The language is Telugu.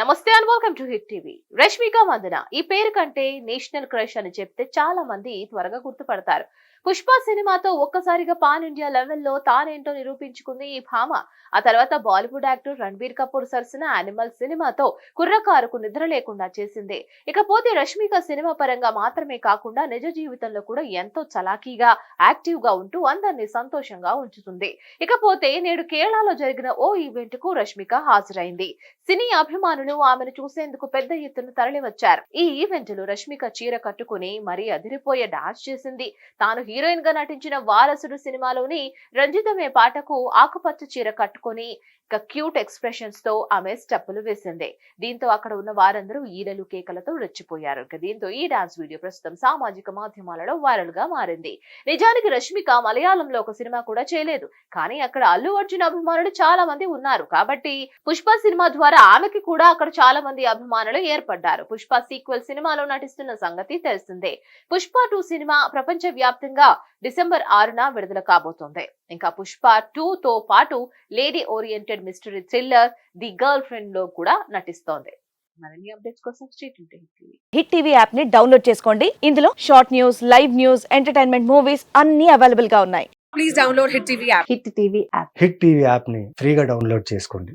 నమస్తే and welcome to Hit TV Rashmika Mandanna ఈ పేరు కంటే నేషనల్ క్రష్ అని చెప్తే చాలా మంది త్వరగా గుర్తుపడతారు. పుష్ప సినిమాతో ఒక్కసారిగా పాన్ ఇండియా లెవెల్లో తానేంటో నిరూపించుకుంది ఈ భామ. ఆ తర్వాత బాలీవుడ్ యాక్టర్ రణబీర్ కపూర్ సరసన యానిమల్ సినిమాతో కుర్రకారుకు నిద్ర లేకుండా చేసింది. ఇకపోతే రష్మిక సినిమా పరంగా మాత్రమే కాకుండా నిజ జీవితంలో కూడా ఎంతో చలాకీగా యాక్టివ్గా ఉంటూ అందరినీ సంతోషంగా ఉంచుతుంది. ఇకపోతే నేడు కేరళలో జరిగిన ఓ ఈవెంట్కు రష్మిక హాజరైంది. సినీ అభిమానులు ఆమెను చూసేందుకు పెద్ద ఎత్తున తరలివచ్చారు. ఈ ఈవెంట్లో రష్మిక చీర కట్టుకుని మరీ అదిరిపోయే డాన్స్ చేసింది. తాను హీరోయిన్గా నటించిన వారసుడు సినిమాలోని రంజితమే పాటకు ఆకుపచ్చ చీర కట్టుకొని ఇక క్యూట్ ఎక్స్ప్రెషన్స్తో ఆమె స్టెప్పులు వేసింది. దీంతో అక్కడ ఉన్న వారందరూ ఈలలు కేకలతో రెచ్చిపోయారు. ఇక దీంతో ఈ డాన్స్ వీడియో ప్రస్తుతం సామాజిక మాధ్యమాలలో వైరల్గా మారింది. నిజానికి రష్మిక మలయాళంలో ఒక సినిమా కూడా చేయలేదు. కానీ అక్కడ అల్లు అర్జున్ అభిమానులు చాలా మంది ఉన్నారు. కాబట్టి పుష్ప సినిమా ద్వారా ఆమెకి కూడా అక్కడ చాలా మంది అభిమానులు ఏర్పడ్డారు. పుష్ప సీక్వెల్ సినిమాలో నటిస్తున్న సంగతి తెలిసిందే. పుష్ప టూ సినిమా ప్రపంచ వ్యాప్తంగా డిసెంబర్ ఆరున విడుదల కాబోతోంది. ఇంకా పుష్ప టూ తో పాటు lady oriented mystery thriller the girl ఫ్రెండ్లో కూడా నటిస్తోంది. మరిన్ని అప్డేట్స్ కోసం స్ట్రీట్ టీవీ హిట్ టీవీ యాప్ని డౌన్లోడ్ చేసుకోండి. ఇందులో short news live news entertainment movies అన్ని అవైలబుల్గా ఉన్నాయి. Please download Hit TV app. Hit TV app Hit TV యాప్ని ఫ్రీగా డౌన్లోడ్ చేసుకోండి.